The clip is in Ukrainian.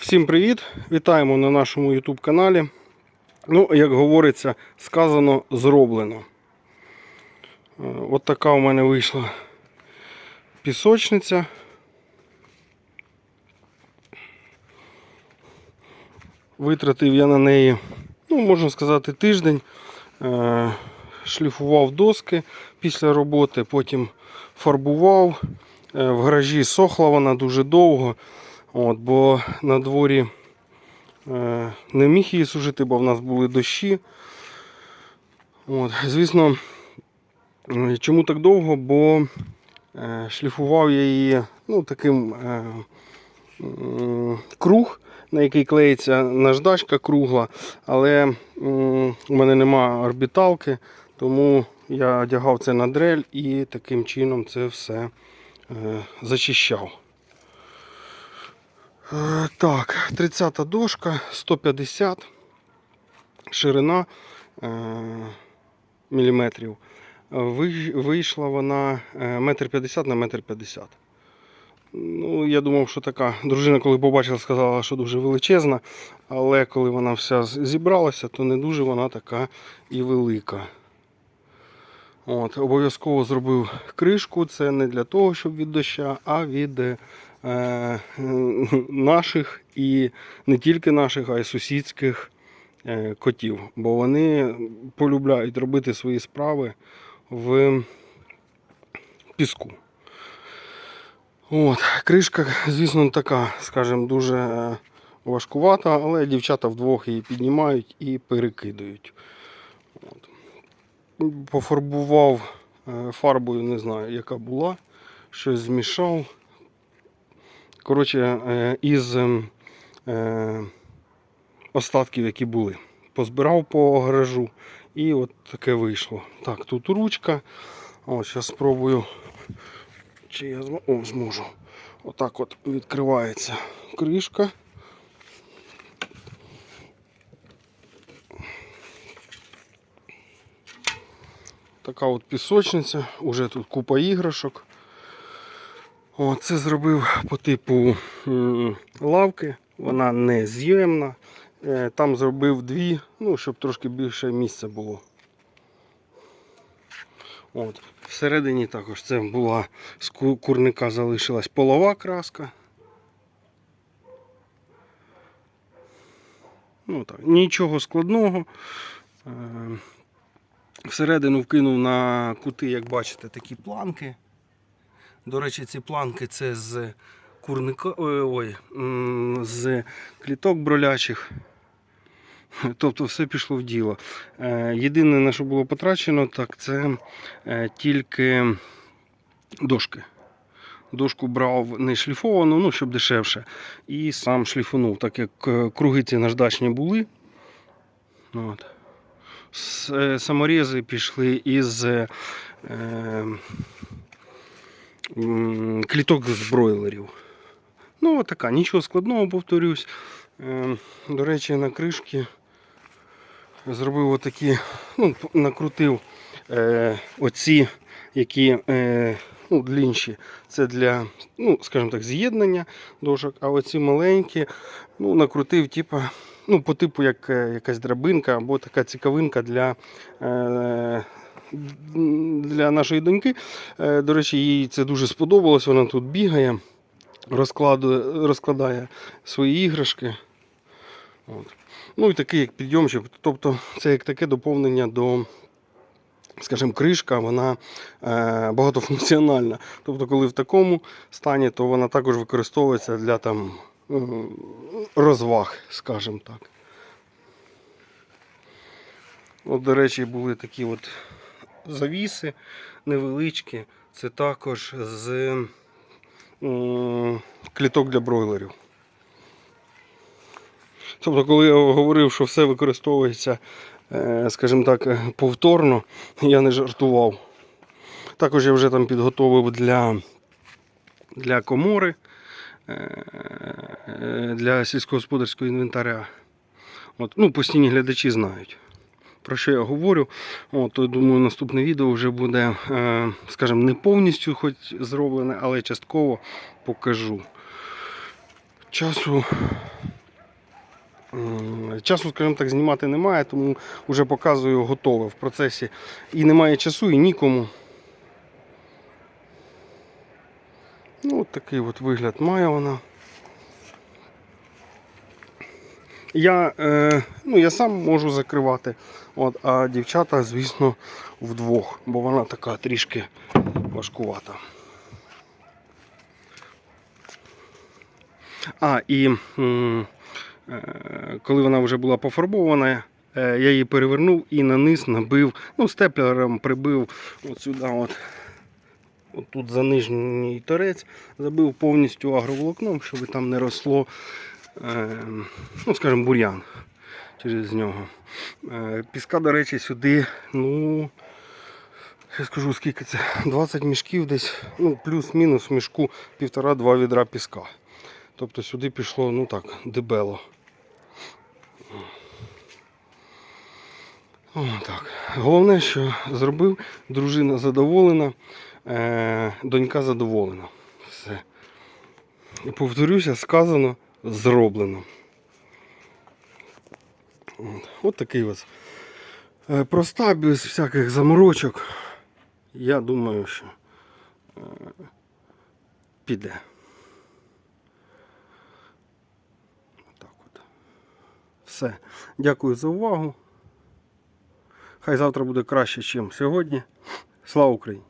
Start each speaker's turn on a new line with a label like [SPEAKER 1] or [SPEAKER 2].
[SPEAKER 1] Всім привіт! Вітаємо на нашому YouTube каналі. Ну, як говориться, сказано, зроблено. Е, От така у мене вийшла пісочниця. Витратив я на неї, ну, можна сказати, тиждень. Е, Шліфував доски після роботи, потім фарбував. Е, В гаражі сохла вона дуже довго. От, бо на дворі е, не міг її сушити, бо в нас були дощі. От, звісно, е, чому так довго? Бо е, шліфував я її ну, таким е, м, круг, на який клеїться наждачка кругла, але у мене нема орбіталки, тому я одягав це на дрель і таким чином це все е, зачищав. Е, Так, 30 дошка, 150 ширина е, міліметрів. Вийшла вона е, метр 50 на метр 50. Ну, я думав, що така дружина, коли побачила, сказала, що дуже величезна, але коли вона вся зібралася, то не дуже вона така і велика. От, обов'язково зробив кришку. Це не для того, щоб від доща, а від е, е, наших і не тільки наших, а й сусідських е, котів. Бо вони полюбляють робити свої справи в піску. От, кришка, звісно, така, скажімо, дуже е, важкувата, але дівчата вдвох її піднімають і перекидують. От. Пофарбував е, фарбою, не знаю, яка була, щось змішав. Коротше, е, із ем, е, остатків, які були. Позбирав по гаражу і от таке вийшло. Так, тут ручка. От, зараз спробую, чи я зможу. О, зможу. Отак от відкривається кришка. Така от пісочниця, уже тут купа іграшок. О, це зробив по типу лавки, вона не з'ємна. Е, Там зробив дві, ну, щоб трошки більше місця було. От. Всередині також це була з курника залишилась полова краска. Ну, так, нічого складного. Е, Всередину вкинув на кути, як бачите, такі планки. До речі, ці планки це з курника, ой, ой, з кліток бролячих. Тобто все пішло в діло. Е, Єдине, на що було потрачено, так це е, тільки дошки. Дошку брав не шліфовану, ну, щоб дешевше. І сам шліфунув, так як е, круги ці наждачні були. От. С- е, пішли із е, кліток з бройлерів. Ну, от така, нічого складного, повторюсь. Е, До речі, на кришки зробив отакі, ну, накрутив е, оці, які е, ну, длінші. Це для, ну, скажімо так, з'єднання дошок, а оці маленькі, ну, накрутив, типа, ну, по типу як е, якась драбинка або така цікавинка для. Е, для нашої доньки. Е, До речі, їй це дуже сподобалось. Вона тут бігає, розкладує, розкладає свої іграшки. От. Ну і такий як підйомчик. Тобто це як таке доповнення до, скажімо, кришка, вона е, багатофункціональна. Тобто, коли в такому стані, то вона також використовується для там, е, розваг, скажімо так. От, до речі, були такі от завіси невеличкі. Це також з кліток для бройлерів. Тобто, коли я говорив, що все використовується, е, скажімо так, повторно, я не жартував. Також я вже там підготовив для, для комори, е, е, для сільськогосподарського інвентаря. От, ну, постійні глядачі знають. Про що я говорю? От, то, думаю, наступне відео вже буде, е, скажімо, не повністю хоч зроблене, але частково покажу. часу. Часу, скажімо так, знімати немає, тому вже показую готове в процесі. І немає часу, і нікому. Ну, от такий от вигляд має вона. Я, е, ну, я сам можу закривати, от, а дівчата, звісно, вдвох, бо вона така трішки важкувата. А, і е, коли вона вже була пофарбована, е, я її перевернув і на низ набив, ну, степлером прибив от сюди, от, тут за нижній торець, забив повністю агроволокном, щоб там не росло, ну, скажімо, бур'ян через нього. Е, Піска, до речі, сюди, ну, я скажу, скільки це? 20 мішків десь, ну, плюс-мінус в мішку півтора-два відра піска. Тобто сюди пішло, ну так, дебело. О, так. Головне, що зробив, дружина задоволена, е, донька задоволена. Все. І повторюся, сказано, зроблено. От, такий ось. Е, проста, без всяких заморочок. Я думаю, що е, піде. Так от. Все. Дякую за увагу. Хай завтра буде краще, ніж сьогодні. Слава Україні!